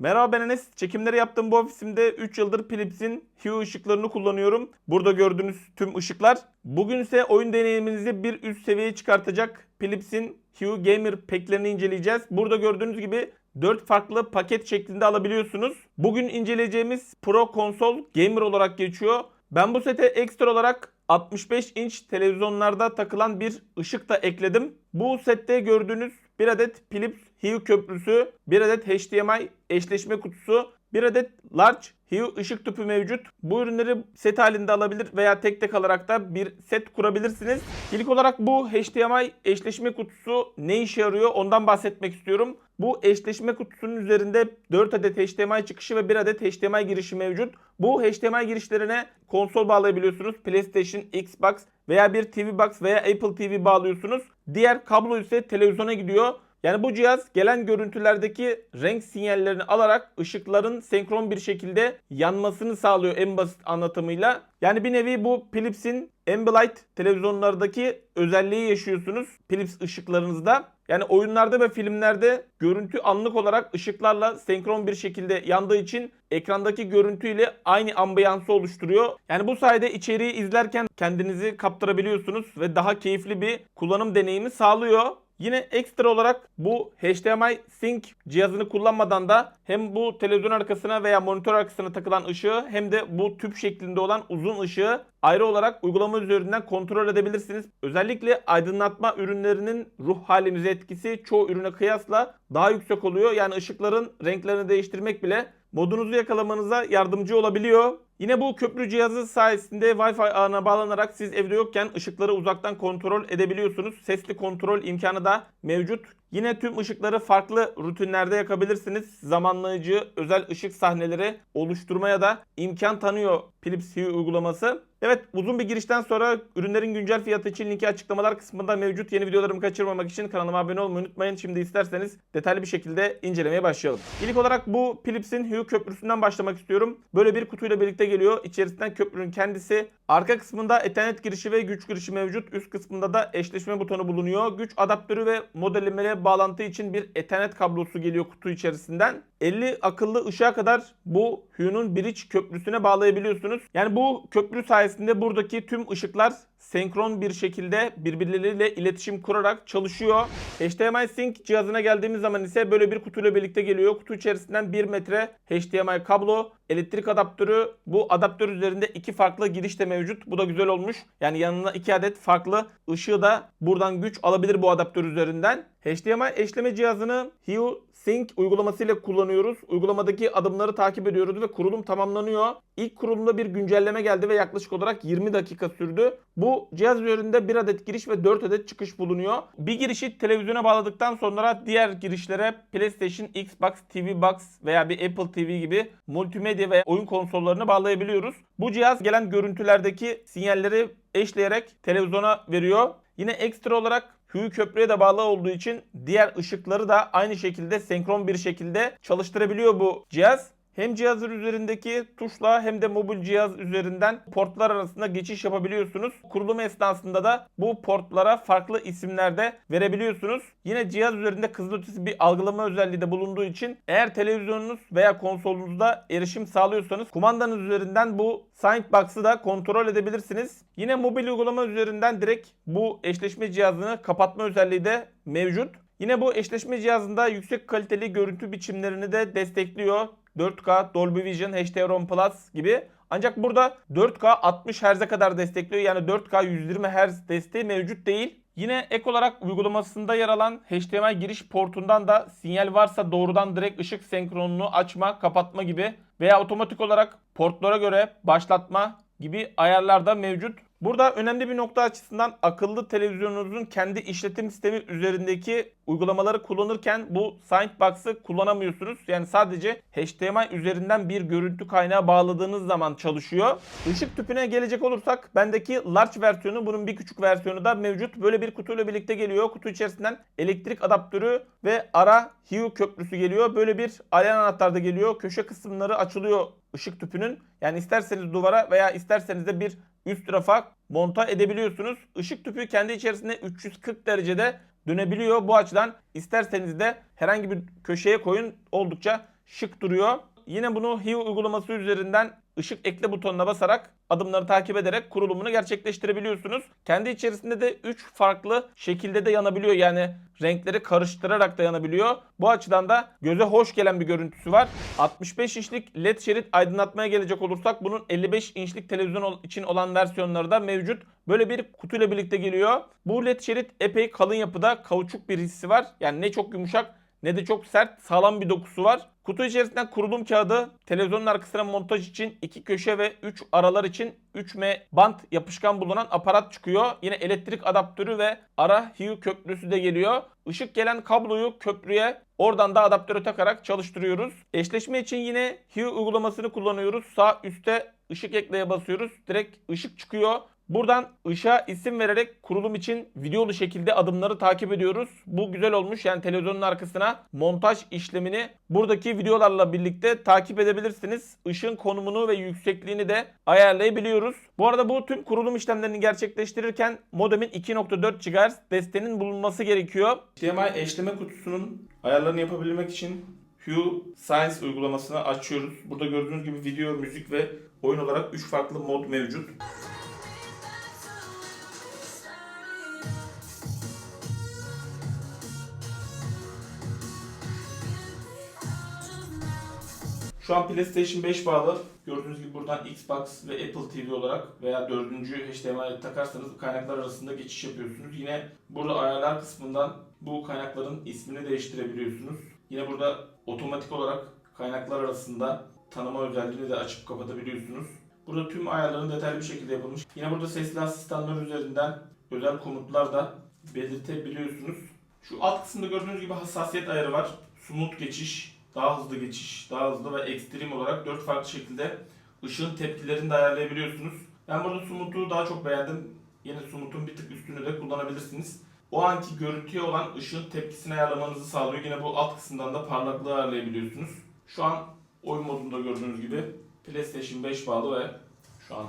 Merhaba ben Enes. Çekimleri yaptığım bu ofisimde 3 yıldır Philips'in Hue ışıklarını kullanıyorum. Burada gördüğünüz tüm ışıklar. Bugün ise oyun deneyiminizi bir üst seviyeye çıkartacak Philips'in Hue Gamer pack'lerini inceleyeceğiz. Burada gördüğünüz gibi 4 farklı paket şeklinde alabiliyorsunuz. Bugün inceleyeceğimiz Pro Konsol Gamer olarak geçiyor. Ben bu sete ekstra olarak 65 inç televizyonlarda takılan bir ışık da ekledim. Bu sette gördüğünüz bir adet Philips Hue köprüsü, bir adet HDMI eşleşme kutusu, bir adet large Hue ışık tüpü mevcut. Bu ürünleri set halinde alabilir veya tek tek alarak da bir set kurabilirsiniz. İlk olarak bu HDMI eşleşme kutusu ne işe yarıyor ondan bahsetmek istiyorum. Bu eşleşme kutusunun üzerinde 4 adet HDMI çıkışı ve 1 adet HDMI girişi mevcut. Bu HDMI girişlerine konsol bağlayabiliyorsunuz. PlayStation, Xbox veya bir TV Box veya Apple TV bağlıyorsunuz. Diğer kablo ise televizyona gidiyor. Yani bu cihaz gelen görüntülerdeki renk sinyallerini alarak ışıkların senkron bir şekilde yanmasını sağlıyor en basit anlatımıyla. Yani bir nevi bu Philips'in Ambilight televizyonlardaki özelliği yaşıyorsunuz Philips ışıklarınızda. Yani oyunlarda ve filmlerde görüntü anlık olarak ışıklarla senkron bir şekilde yandığı için ekrandaki görüntüyle aynı ambiyansı oluşturuyor. Yani bu sayede içeriği izlerken kendinizi kaptırabiliyorsunuz ve daha keyifli bir kullanım deneyimi sağlıyor. Yine ekstra olarak bu HDMI Sync cihazını kullanmadan da hem bu televizyon arkasına veya monitör arkasına takılan ışığı hem de bu tüp şeklinde olan uzun ışığı ayrı olarak uygulama üzerinden kontrol edebilirsiniz. Özellikle aydınlatma ürünlerinin ruh halimize etkisi çoğu ürüne kıyasla daha yüksek oluyor. Yani ışıkların renklerini değiştirmek bile modunuzu yakalamanıza yardımcı olabiliyor. Yine bu köprü cihazı sayesinde Wi-Fi ağına bağlanarak siz evde yokken ışıkları uzaktan kontrol edebiliyorsunuz. Sesli kontrol imkanı da mevcut. Yine tüm ışıkları farklı rutinlerde yakabilirsiniz. Zamanlayıcı özel ışık sahneleri oluşturmaya da imkan tanıyor Philips Hue uygulaması. Evet uzun bir girişten sonra ürünlerin güncel fiyatı için linki açıklamalar kısmında mevcut. Yeni videolarımı kaçırmamak için kanalıma abone olmayı unutmayın. Şimdi isterseniz detaylı bir şekilde incelemeye başlayalım. İlk olarak bu Philips'in Hue köprüsünden başlamak istiyorum. Böyle bir kutuyla birlikte geliyor. İçerisinden köprünün kendisi. Arka kısmında Ethernet girişi ve güç girişi mevcut. Üst kısmında da eşleşme butonu bulunuyor. Güç adaptörü ve modellemeli bağlantı için bir Ethernet kablosu geliyor kutu içerisinden. 50 akıllı ışığa kadar bu Hue'nun bridge köprüsüne bağlayabiliyorsunuz. Yani bu köprü sayesinde buradaki tüm ışıklar senkron bir şekilde birbirleriyle iletişim kurarak çalışıyor. HDMI Sync cihazına geldiğimiz zaman ise böyle bir kutuyla birlikte geliyor. Kutu içerisinden 1 metre HDMI kablo, elektrik adaptörü. Bu adaptör üzerinde iki farklı giriş de mevcut. Bu da güzel olmuş. Yani yanına iki adet farklı ışığı da buradan güç alabilir bu adaptör üzerinden. HDMI eşleme cihazını Hue Sync uygulamasıyla kullanıyoruz. Uygulamadaki adımları takip ediyoruz ve kurulum tamamlanıyor. İlk kurulumda bir güncelleme geldi ve yaklaşık olarak 20 dakika sürdü. Bu cihaz üzerinde bir adet giriş ve 4 adet çıkış bulunuyor. Bir girişi televizyona bağladıktan sonra diğer girişlere PlayStation, Xbox, TV Box veya bir Apple TV gibi multimedya ve oyun konsollarını bağlayabiliyoruz. Bu cihaz gelen görüntülerdeki sinyalleri eşleyerek televizyona veriyor. Yine ekstra olarak Hue köprüye de bağlı olduğu için diğer ışıkları da aynı şekilde senkron bir şekilde çalıştırabiliyor bu cihaz. Hem cihazın üzerindeki tuşla hem de mobil cihaz üzerinden portlar arasında geçiş yapabiliyorsunuz. Kurulum esnasında da bu portlara farklı isimler de verebiliyorsunuz. Yine cihaz üzerinde kızılötesi bir algılama özelliği de bulunduğu için eğer televizyonunuz veya konsolunuzda erişim sağlıyorsanız kumandanız üzerinden bu Soundbox'ı da kontrol edebilirsiniz. Yine mobil uygulama üzerinden direkt bu eşleşme cihazını kapatma özelliği de mevcut. Yine bu eşleşme cihazında yüksek kaliteli görüntü biçimlerini de destekliyor. 4K, Dolby Vision, HDR10 Plus gibi. Ancak burada 4K 60 Hz'e kadar destekliyor. Yani 4K 120 Hz desteği mevcut değil. Yine ek olarak uygulamasında yer alan HDMI giriş portundan da sinyal varsa doğrudan direkt ışık senkronunu açma, kapatma gibi veya otomatik olarak portlara göre başlatma gibi ayarlar da mevcut. Burada önemli bir nokta açısından akıllı televizyonunuzun kendi işletim sistemi üzerindeki uygulamaları kullanırken bu Soundbox'ı kullanamıyorsunuz. Yani sadece HDMI üzerinden bir görüntü kaynağı bağladığınız zaman çalışıyor. Işık tüpüne gelecek olursak bendeki large versiyonu bunun bir küçük versiyonu da mevcut. Böyle bir kutuyla birlikte geliyor. Kutu içerisinden elektrik adaptörü ve ara Hue köprüsü geliyor. Böyle bir alyan anahtar da geliyor. Köşe kısımları açılıyor ışık tüpünün. Yani isterseniz duvara veya isterseniz de bir üst rafa monta edebiliyorsunuz. Işık tüpü kendi içerisinde 340 derecede dönebiliyor. Bu açıdan isterseniz de herhangi bir köşeye koyun oldukça şık duruyor. Yine bunu Hue uygulaması üzerinden ışık ekle butonuna basarak adımları takip ederek kurulumunu gerçekleştirebiliyorsunuz. Kendi içerisinde de 3 farklı şekilde de yanabiliyor. Yani renkleri karıştırarak da yanabiliyor. Bu açıdan da göze hoş gelen bir görüntüsü var. 65 inçlik led şerit aydınlatmaya gelecek olursak bunun 55 inçlik televizyon için olan versiyonları da mevcut. Böyle bir kutuyla birlikte geliyor. Bu led şerit epey kalın yapıda kauçuk bir hissi var. Yani ne çok yumuşak ne de çok sert sağlam bir dokusu var. Kutu içerisinden kurulum kağıdı, televizyonun arkasına montaj için iki köşe ve 3 aralar için 3M bant yapışkan bulunan aparat çıkıyor. Yine elektrik adaptörü ve ara Hue köprüsü de geliyor. Işık gelen kabloyu köprüye oradan da adaptörü takarak çalıştırıyoruz. Eşleşme için yine Hue uygulamasını kullanıyoruz. Sağ üstte ışık ekleye basıyoruz. Direkt ışık çıkıyor. Buradan ışığa isim vererek kurulum için videolu şekilde adımları takip ediyoruz. Bu güzel olmuş. Yani televizyonun arkasına montaj işlemini buradaki videolarla birlikte takip edebilirsiniz. Işığın konumunu ve yüksekliğini de ayarlayabiliyoruz. Bu arada bu tüm kurulum işlemlerini gerçekleştirirken modemin 2.4 GHz desteğinin bulunması gerekiyor. HDMI eşleme kutusunun ayarlarını yapabilmek için Hue Science uygulamasını açıyoruz. Burada gördüğünüz gibi video, müzik ve oyun olarak 3 farklı mod mevcut. Şu an PlayStation 5 bağlı. Gördüğünüz gibi buradan Xbox ve Apple TV olarak veya dördüncü HDMI takarsanız kaynaklar arasında geçiş yapıyorsunuz. Yine burada ayarlar kısmından bu kaynakların ismini değiştirebiliyorsunuz. Yine burada otomatik olarak kaynaklar arasında tanıma özelliğini de açıp kapatabiliyorsunuz. Burada tüm ayarların detaylı bir şekilde yapılmış. Yine burada sesli asistanlar üzerinden özel komutlar da belirtebiliyorsunuz. Şu alt kısımda gördüğünüz gibi hassasiyet ayarı var. Smooth geçiş, daha hızlı geçiş, daha hızlı ve ekstrem olarak dört farklı şekilde ışığın tepkilerini de ayarlayabiliyorsunuz. Ben burada Smooth'u daha çok beğendim. Yine Smooth'un bir tık üstünü de kullanabilirsiniz. O anki görüntüye olan ışığın tepkisini ayarlamanızı sağlıyor. Yine bu alt kısımdan da parlaklığı ayarlayabiliyorsunuz. Şu an oyun modunda gördüğünüz gibi PlayStation 5 bağlı ve şu an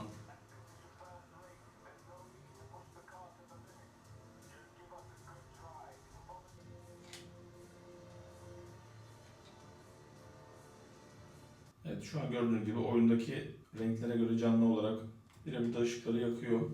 Evet şu an gördüğünüz gibi oyundaki renklere göre canlı olarak birebir de ışıkları yakıyor.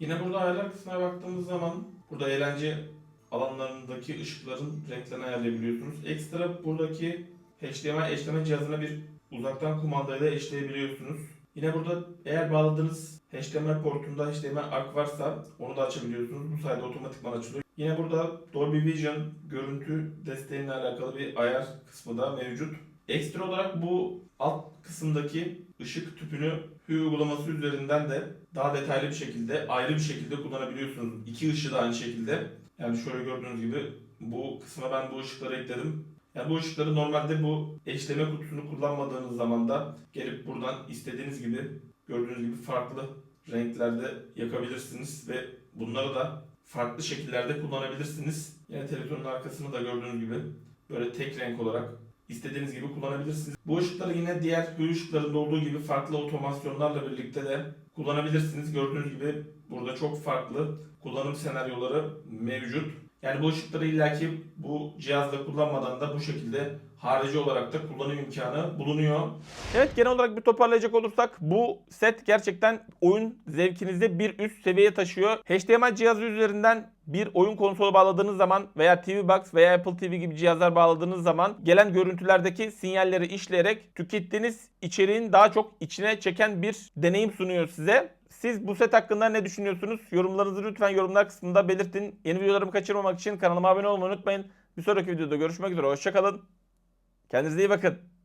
Yine burada ayarlar kısmına baktığımız zaman burada eğlence alanlarındaki ışıkların renklerini ayarlayabiliyorsunuz. Ekstra buradaki HDMI eşleme cihazına bir uzaktan kumandayla eşleyebiliyorsunuz. Yine burada eğer bağladığınız HDMI portunda HDMI ark varsa onu da açabiliyorsunuz. Bu sayede otomatikman açılıyor. Yine burada Dolby Vision görüntü desteğiyle alakalı bir ayar kısmı da mevcut. Ekstra olarak bu alt kısımdaki ışık tüpünü Hue uygulaması üzerinden de daha detaylı bir şekilde, ayrı bir şekilde kullanabiliyorsunuz. İki ışığı da aynı şekilde. Yani şöyle gördüğünüz gibi bu kısma ben bu ışıkları ekledim. Yani bu ışıkları normalde bu eşleme kutusunu kullanmadığınız zaman da gelip buradan istediğiniz gibi gördüğünüz gibi farklı renklerde yakabilirsiniz ve bunları da farklı şekillerde kullanabilirsiniz. Yine televizyonun arkasını da gördüğünüz gibi böyle tek renk olarak istediğiniz gibi kullanabilirsiniz. Bu ışıkları yine diğer Hue ışıklarında olduğu gibi farklı otomasyonlarla birlikte de kullanabilirsiniz. Gördüğünüz gibi burada çok farklı kullanım senaryoları mevcut. Yani bu ışıkları illaki bu cihazda kullanmadan da bu şekilde harici olarak da kullanım imkanı bulunuyor. Evet genel olarak bir toparlayacak olursak bu set gerçekten oyun zevkinizi bir üst seviyeye taşıyor. HDMI cihazı üzerinden bir oyun konsolu bağladığınız zaman veya TV Box veya Apple TV gibi cihazlar bağladığınız zaman gelen görüntülerdeki sinyalleri işleyerek tükettiğiniz içeriğin daha çok içine çeken bir deneyim sunuyor size. Siz bu set hakkında ne düşünüyorsunuz? Yorumlarınızı lütfen yorumlar kısmında belirtin. Yeni videolarımı kaçırmamak için kanalıma abone olmayı unutmayın. Bir sonraki videoda görüşmek üzere. Hoşçakalın. Kendinize iyi bakın.